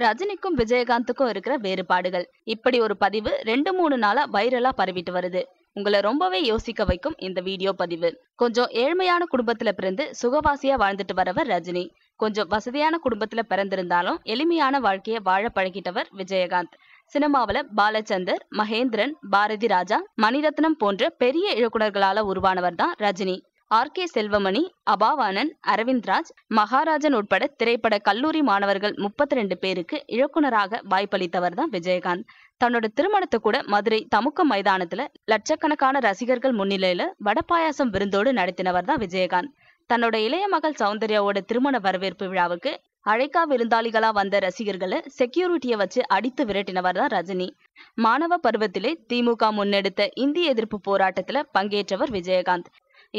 ரஜினிக்கும் விஜயகாந்துக்கும் இருக்கிற வேறுபாடுகள். இப்படி ஒரு பதிவு ரெண்டு மூணு நாளா வைரலா பரவிட்டு வருது. உங்களை ரொம்பவே யோசிக்க வைக்கும் இந்த வீடியோ பதிவு. கொஞ்சம் ஏழ்மையான குடும்பத்துல பிறந்து சுகவாசியா வாழ்ந்துட்டு வரவர் ரஜினி. கொஞ்சம் வசதியான குடும்பத்துல பிறந்திருந்தாலும் எளிமையான வாழ்க்கைய வாழ பழகிட்டவர் விஜயகாந்த். சினிமாவில பாலச்சந்தர் மகேந்திரன் பாரதி ராஜா மணிரத்னம் போன்ற பெரிய இயக்குனர்களால உருவானவர் தான் ரஜினி. ஆர். கே. செல்வமணி அபாவானன் அரவிந்த்ராஜ் மகாராஜன் உட்பட திரைப்பட கல்லூரி மாணவர்கள் முப்பத்தி ரெண்டு பேருக்கு இயக்குனராக வாய்ப்பளித்தவர் தான் விஜயகாந்த். தன்னோட திருமணத்தை கூட மதுரை தமுக்க மைதானத்துல லட்சக்கணக்கான ரசிகர்கள் முன்னிலையில வடபாயாசம் விருந்தோடு நடத்தினவர் தான் விஜயகாந்த். தன்னோட இளைய மகள் சௌந்தர்யாவோட திருமண வரவேற்பு விழாவுக்கு அழைக்கா விருந்தாளிகளா வந்த ரசிகர்களை செக்யூரிட்டிய வச்சு அடித்து விரட்டினவர் தான் ரஜினி. மாணவ பருவத்திலே திமுக முன்னெடுத்த இந்திய எதிர்ப்பு போராட்டத்துல பங்கேற்றவர் விஜயகாந்த்.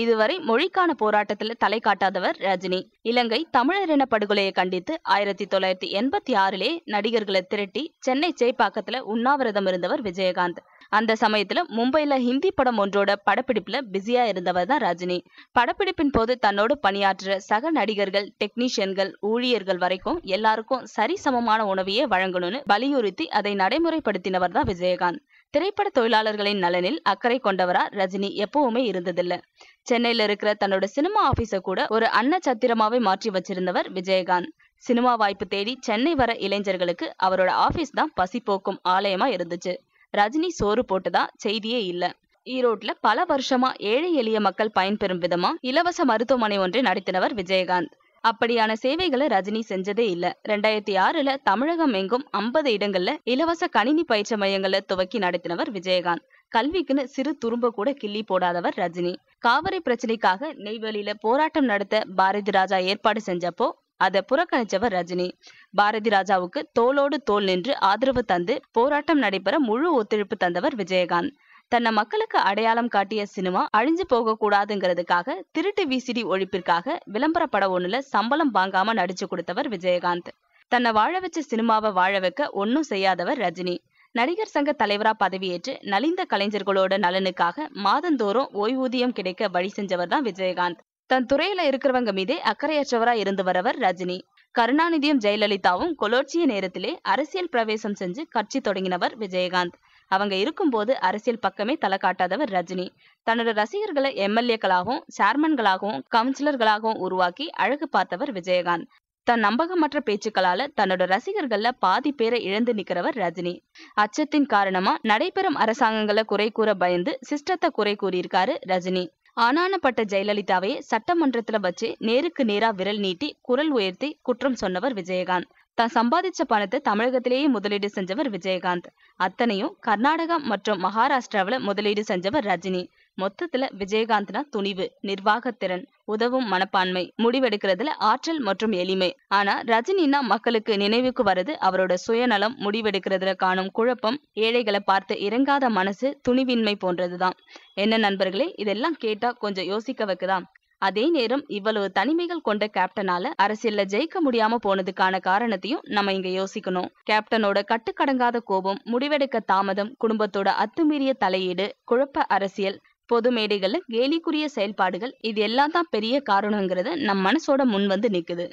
இதுவரை மொழிக்கான போராட்டத்துல தலை காட்டாதவர் ரஜினி. இலங்கை தமிழரின படுகொலையை கண்டித்து ஆயிரத்தி தொள்ளாயிரத்தி எண்பத்தி ஆறிலே நடிகர்களை திரட்டி சென்னை சேப்பாக்கத்துல உண்ணாவிரதம் இருந்தவர் விஜயகாந்த். அந்த சமயத்துல மும்பைல ஹிந்தி படம் ஒன்றோட படப்பிடிப்புல பிஸியா இருந்தவர் தான் ரஜினி. படப்பிடிப்பின் போது தன்னோடு பணியாற்றுற சக நடிகர்கள் டெக்னீஷியன்கள் ஊழியர்கள் வரைக்கும் எல்லாருக்கும் சரிசமமான உணவையே வழங்கணும்னு வலியுறுத்தி அதை நடைமுறைப்படுத்தினவர் தான் விஜயகாந்த். திரைப்பட தொழிலாளர்களின் நலனில் அக்கறை கொண்டவரா ரஜினி எப்பவுமே இருந்ததில்ல. சென்னையில இருக்கிற தன்னோட சினிமா ஆபீஸ கூட ஒரு அன்ன சத்திரமாவே மாற்றி வச்சிருந்தவர் விஜயகாந்த். சினிமா வாய்ப்பு தேடி சென்னை வர இளைஞர்களுக்கு அவரோட ஆபீஸ் தான் பசி போக்கும் ஆலயமா இருந்துச்சு. ரஜினி சோறு போட்டதா செய்தியே இல்ல. ஈரோட்ல பல வருஷமா ஏழை எளிய மக்கள் பயன்பெறும் விதமா இலவச மருத்துவமனை ஒன்றை நடத்தினவர் விஜயகாந்த். அப்படியான சேவைகளை ரஜினி செஞ்சதே இல்ல. ரெண்டாயிரத்தி ஆறுல தமிழகம் எங்கும் ஐம்பது இடங்கள்ல இலவச கணினி பயிற்சி மையங்களை துவக்கி நடத்தினவர் விஜயகாந்த். கல்விக்குன்னு சிறு துரும்ப கூட கிள்ளி போடாதவர் ரஜினி. காவிரி பிரச்சனைக்காக நெய்வேலியில போராட்டம் நடத்த பாரதி ராஜா ஏற்பாடு செஞ்சப்போ அதை புறக்கணிச்சவர் ரஜினி. பாரதி ராஜாவுக்கு தோளோடு தோல் நின்று ஆதரவு தந்து போராட்டம் நடைபெற முழு ஒத்துழைப்பு தந்தவர் விஜயகாந்த். தன்னை மக்களுக்கு அடையாளம் காட்டிய சினிமா அழிஞ்சு போக கூடாதுங்கிறதுக்காக திருட்டு விசிடி ஒழிப்பிற்காக விளம்பர படம் ஒண்ணுல சம்பளம் வாங்காம நடிச்சு கொடுத்தவர் விஜயகாந்த். தன்னை வாழ வச்ச சினிமாவை வாழ வைக்க ஒன்னும் செய்யாதவர் ரஜினி. நடிகர் சங்க தலைவரா பதவியேற்று நலிந்த கலைஞர்களோட நலனுக்காக மாதந்தோறும் ஓய்வூதியம் கிடைக்க வழி செஞ்சவர் தான் விஜயகாந்த். தன் துறையில இருக்கிறவங்க மீதே அக்கறையற்றவரா இருந்து வரவர் ரஜினி. கருணாநிதியும் ஜெயலலிதாவும் கொலோட்சிய நேரத்திலே அரசியல் பிரவேசம் செஞ்சு கட்சி தொடங்கினவர் விஜயகாந்த். அவங்க இருக்கும்போது அரசியல் பக்கமே தலை காட்டாதவர் ரஜினி. தன்னோட ரசிகர்களை எம்எல்ஏக்களாகவும் சேர்மன்களாகவும் கவுன்சிலர்களாகவும் உருவாக்கி அழகு பார்த்தவர் விஜயகாந்த். தன் நம்பகமற்ற பேச்சுக்களால தன்னோட ரசிகர்கள்ல பாதி பேரை இழந்து நிக்கிறவர் ரஜினி. அச்சத்தின் காரணமா நடைபெறும் அரசாங்கங்களை குறை கூற பயந்து சிஸ்டத்தை குறை கூறியிருக்காரு ரஜினி. ஆனானப்பட்ட ஜெயலலிதாவை சட்டமன்றத்துல வச்சு நேருக்கு நேரா விரல் நீட்டி குரல் உயர்த்தி குற்றம் சொன்னவர் விஜயகாந்த். தான் சம்பாதிச்ச பணத்தை தமிழகத்திலேயே முதலீடு செஞ்சவர் விஜயகாந்த். அத்தனையும் கர்நாடகா மற்றும் மகாராஷ்டிராவில முதலீடு செஞ்சவர் ரஜினி. மொத்தத்துல விஜயகாந்த்னா துணிவு நிர்வாகத்திறன் உதவும் மனப்பான்மை முடிவெடுக்கிறதுல ஆற்றல் மற்றும் எளிமை. ஆனா ரஜினினா மக்களுக்கு நினைவுக்கு வருது அவரோட சுயநலம் முடிவெடுக்கிறதுல காணும் குழப்பம் ஏழைகளை பார்த்து இறங்காத மனசு துணிவின்மை போன்றதுதான். என்ன நண்பர்களே இதெல்லாம் கேட்டா கொஞ்சம் யோசிக்க வைக்குதான். அதே நேரம் இவ்வளவு தனிமைகள் கொண்ட கேப்டனால அரசியல்ல ஜெயிக்க முடியாம போனதுக்கான காரணத்தையும் நம்ம இங்க யோசிக்கணும். கேப்டனோட கட்டுக்கடங்காத கோபம் முடிவெடுக்க தாமதம் குடும்பத்தோட அத்துமீறிய தலையீடு குழப்ப அரசியல் பொது மேடைகள்ல கேலிக்குரிய செயல்பாடுகள் இது எல்லாம் தான் பெரிய காரணங்கிறது நம் மனசோட முன் வந்து நிக்குது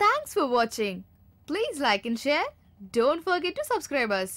தேங்க்ஸ் ஃபார் வாட்சிங் please like and share don't forget to subscribers